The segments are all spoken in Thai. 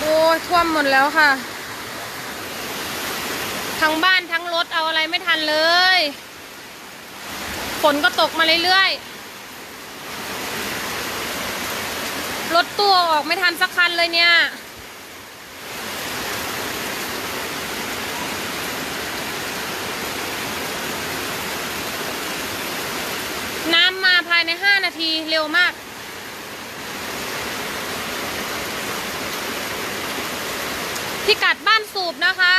โอ้ยท่วมหมดแล้วค่ะ ทั้งบ้านทั้งรถเอาอะไรไม่ทันเลย ฝนก็ตกมาเรื่อยๆ รถตู้ออกไม่ทันสักคันเลยเนี่ย น้ำมาภายใน 5 นาทีเร็วมาก พิกัดบ้านสูบนะคะ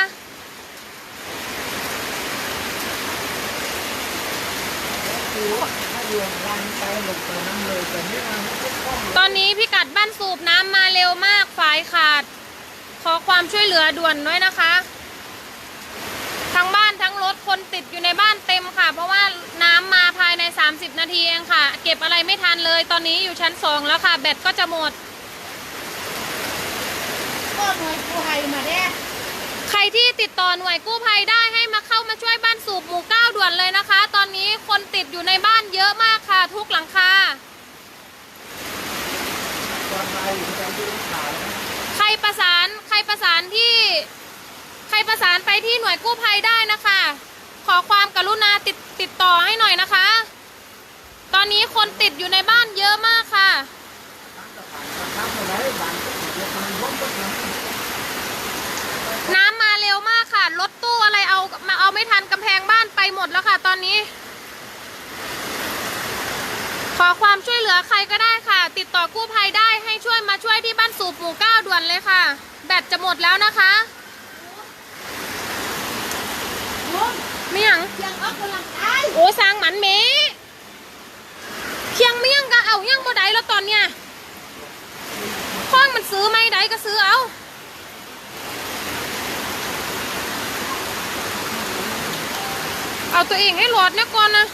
คือถ้าเรือรันไปหลบตัวน้ำเลยแต่ไม่มาไม่ได้คล่องตอนนี้พิกัดบ้านสูบน้ำมาเร็วมากฝายขาด ขอความช่วยเหลือด่วนด้วยนะคะ ทั้งบ้านทั้งรถคนติดอยู่ในบ้านเต็มค่ะ เพราะว่าน้ำมาภายใน 30 นาทีเองค่ะ เก็บอะไรไม่ทันเลย ตอนนี้อยู่ชั้น2แล้วค่ะ แบตก็จะหมด ก็หน่วยกู้ภัยมาแด้ใครที่ติดต่อหน่วยกู้ภัยได้ให้มาเข้ามาช่วยบ้านสูบหมู่เก้าด่วนเลยนะคะ ตอนนี้คนติดอยู่ในบ้านเยอะมากค่ะ ทุกหลังคาใครประสานใครประสานที่ ใครประสานไปที่หน่วยกู้ภัยได้นะคะ ขอความกรุณาติดติดต่อให้หน่อยนะคะ ตอนนี้คนติดอยู่ในบ้านเยอะมากค่ะ ตั้งแต่ผ่านมาทำอะไรบ้านก็ถูกมันร่วมกันนะ น้ำมาเร็วมากค่ะ รถตู้อะไรเอามาเอา ไม่ทันกำแพงบ้านไปหมดแล้วค่ะ ตอนนี้ ขอความช่วยเหลือใครก็ได้ค่ะ ติดต่อกู้ภัยได้ให้ช่วยมาช่วยที่บ้านสูบหมู่เก้าด่วนเลยค่ะ แบตจะหมดแล้วนะคะลุงไม่หยังเสียงออกกำลังกายโอ้สร้างหมันเมเคียงเมี่ยงก็เอาย่างบ่ได้แล้วตอนเนี้ยข้องมันซื้อไม่ได้ก็ซื้อเอา เอาตัวเองให้รอดนี่ยก่อนนะ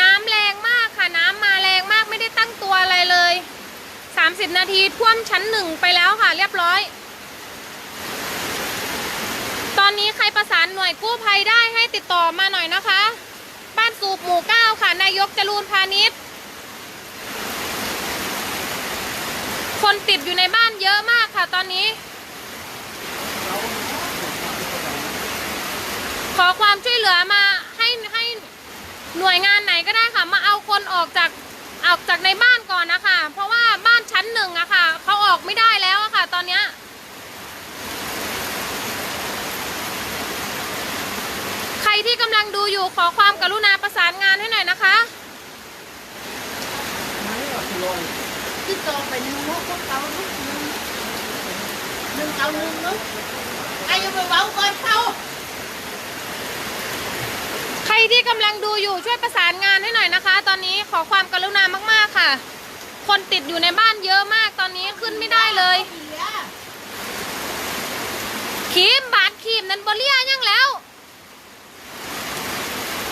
น้ำแรงมากค่ะน้ำมาแรงมากไม่ได้ตั้งตัวอะไรเลย 30 นาทีท่วมชั้นหนึ่งไปแล้วค่ะ เรียบร้อย ตอนนี้ใครประสานหน่วยกู้ภัยได้ให้ติดต่อมาหน่อยนะคะ สูบหมู่เก้าค่ะ นายกจรูนพาณิชย์ คนติดอยู่ในบ้านเยอะมากค่ะตอนนี้ ขอความช่วยเหลือมาให้ให้หน่วยงานไหนก็ได้ค่ะ มาเอาคนออกจากออกจากในบ้านก่อนนะคะ เพราะว่าบ้านชั้นหนึ่งอะค่ะเขาออกไม่ได้แล้วอะค่ะ ตอนเนี้ยใคร ที่กำลังดูอยู่ขอความกรุณาประสานงานให้หน่อยนะคะ ไม่หรอกลอยติดต่อไปหนึ่งหกเก้าหนึ่งหนึ่งเก้าหนึ่งเนาะไอ้ยังไปเว้าก่อนเขาใครที่กำลังดูอยู่ช่วยประสานงานให้หน่อยนะคะ ตอนนี้ขอความกรุณามากๆค่ะ คนติดอยู่ในบ้านเยอะมากตอนนี้ขึ้นไม่ได้เลยเสียขีมบาดขีมนั้นบเลียยังแล้ว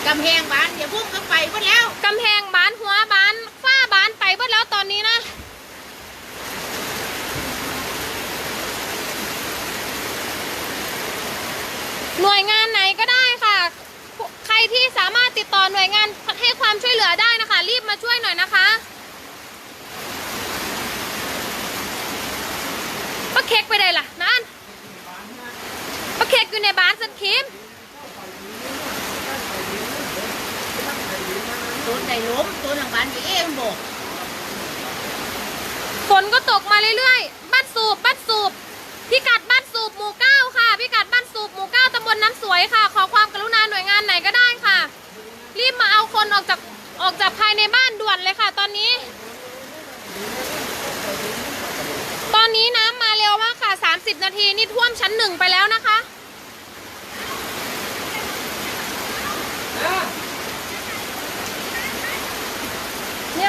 กำแพงบ้านเดี๋ยวพุ่งก็ไปหมดแล้วกำแพงบ้านหัวบ้านฝ้าบ้านไปเบิดแล้วตอนนี้นะหน่วยงานไหนก็ได้ค่ะ ใครที่สามารถติดต่อหน่วยงานให้ความช่วยเหลือได้นะคะ รีบมาช่วยหน่อยนะคะป้าเค้กไปได้ล่ะนั่นป้าเค้กอยู่ในบ้านสันคิม ตัวไหนล้มตัวหลังบ้านที่เองบอกฝนก็ตกมาเรื่อยๆ บ้านสูบ บ้านสูบ พิกัดบ้านสูบหมู่เก้าค่ะ พิกัดบ้านสูบหมู่เก้าตำบลน้ำสวยค่ะ ขอความกรุณาหน่วยงานไหนก็ได้ค่ะ รีบมาเอาคนออกจากออกจากภายในบ้านด่วนเลยค่ะ ตอนนี้ ตอนนี้น้ำมาเร็วมากค่ะ 30 นาทีนี่ท่วมชั้นหนึ่งไปแล้วนะคะ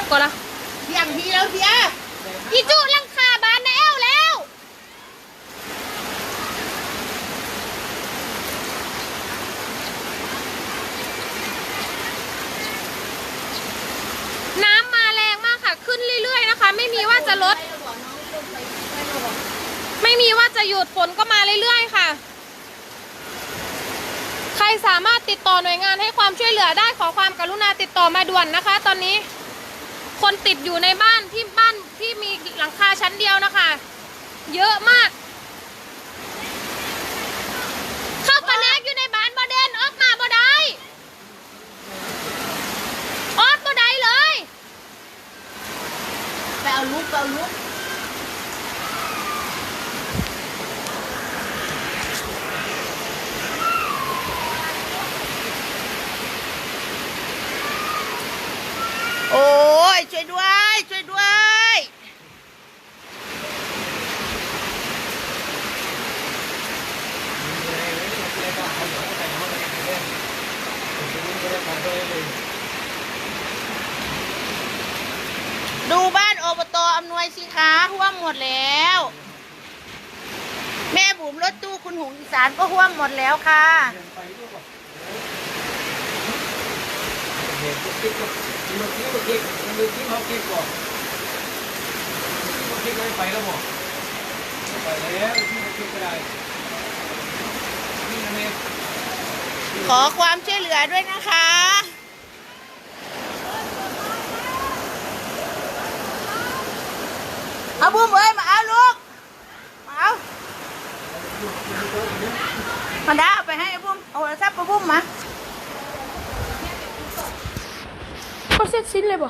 ก่อนละเสียงพีแล้วเสียพี่จุลังคาบานแอวแล้วน้ำมาแรงมากค่ะ ขึ้นเรื่อยๆนะคะ ไม่มีว่าจะลด ไม่มีว่าจะหยุดฝนก็มาเรื่อยๆค่ะ ใครสามารถติดต่อหน่วยงานให้ความช่วยเหลือได้ขอความกรุณาติดต่อมาด่วนนะคะ ตอนนี้ คนติดอยู่ในบ้านที่บ้านที่มีหลังคาชั้นเดียวนะคะ เยอะมาก เข้ากระแนกอยู่ในบ้านบ่เดนออกมาบ่ได้ออกบ่ได้เลย ไปเอาลูกไปเอาลูก โอ้ยช่วยด้วย ช่วยด้วย ดูบ้านอบตอำนวยสิคะห่วมหมดแล้ว แม่บุ๋มรถตู้คุณหงอีสานก็ห่วมหมดแล้วค่ะเห็นก็คิดก็มันคิดก็คิดมันดูคิดเขาคิดก่อนคิดไปแล้วหมดไปแล้วที่เขาคิดก็ได้นี่นะเนี่ย ขอความช่วยเหลือด้วยนะคะเอาบุ้มเอ้ยมาเอาลูกมาเอามาด้าไปให้อบุ้มเอาทรัพท์ไปบุ้มมาก็เสร็จสิ้นเลยบ่